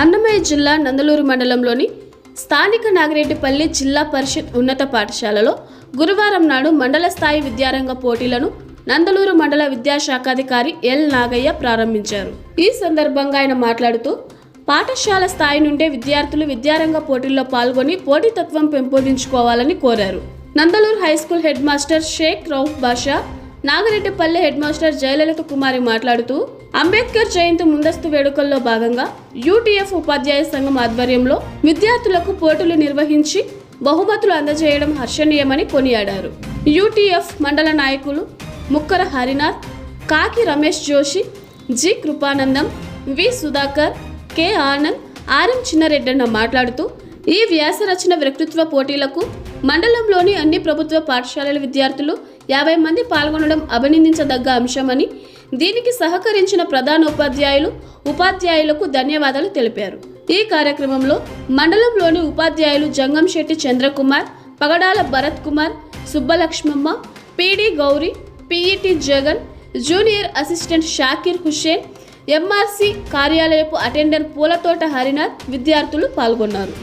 అన్నమయ్య జిల్లా నందలూరు మండలంలోని స్థానిక నాగిరెడ్డిపల్లి జిల్లా పరిషత్ ఉన్నత పాఠశాలలో గురువారం నాడు మండల స్థాయి విద్యారంగ పోటీలను నందలూరు మండల విద్యాశాఖాధికారి ఎల్ నాగయ్య ప్రారంభించారు. ఈ సందర్భంగా ఆయన మాట్లాడుతూ పాఠశాల స్థాయి నుండే విద్యార్థులు విద్యారంగ పోటీల్లో పాల్గొని పోటీతత్వం పెంపొందించుకోవాలని కోరారు. Nandaluru high school head master Shaik Rauf Basha Nagareddipalli head master Jayalalitha Kumari మాట్లాడుతూ అంబేద్కర్ జయంతి ముందస్తు వేడుకల్లో భాగంగా యూటీఎఫ్ ఉపాధ్యాయ సంఘం ఆధ్వర్యంలో విద్యార్థులకు పోటీలు నిర్వహించి బహుమతులు అందజేయడం హర్షణీయమని కొనియాడారు. యూటీఎఫ్ మండల నాయకులు Mukkara Harinath Kaki Ramesh Joshi G Krupanandam V Sudhakar K Anand RM Chinnareddanna మాట్లాడుతూ ఈ వ్యాస రచన వ్యక్తిత్వ పోటీలకు మండలంలోని అన్ని ప్రభుత్వ పాఠశాలల విద్యార్థులు యాభై మంది పాల్గొనడం అభినందించదగ్గ అంశమని దీనికి సహకరించిన ప్రధాన ఉపాధ్యాయులు ఉపాధ్యాయులకు ధన్యవాదాలు తెలిపారు. ఈ కార్యక్రమంలో మండలంలోని ఉపాధ్యాయులు Jangam Shetty Chandrakumar Pagadala Bharat Kumar Subbalakshmamma PD Gowri PET Jagan junior assistant Shakir Hussain MRC కార్యాలయపు attender పూలతోట Harinath విద్యార్థులు పాల్గొన్నారు.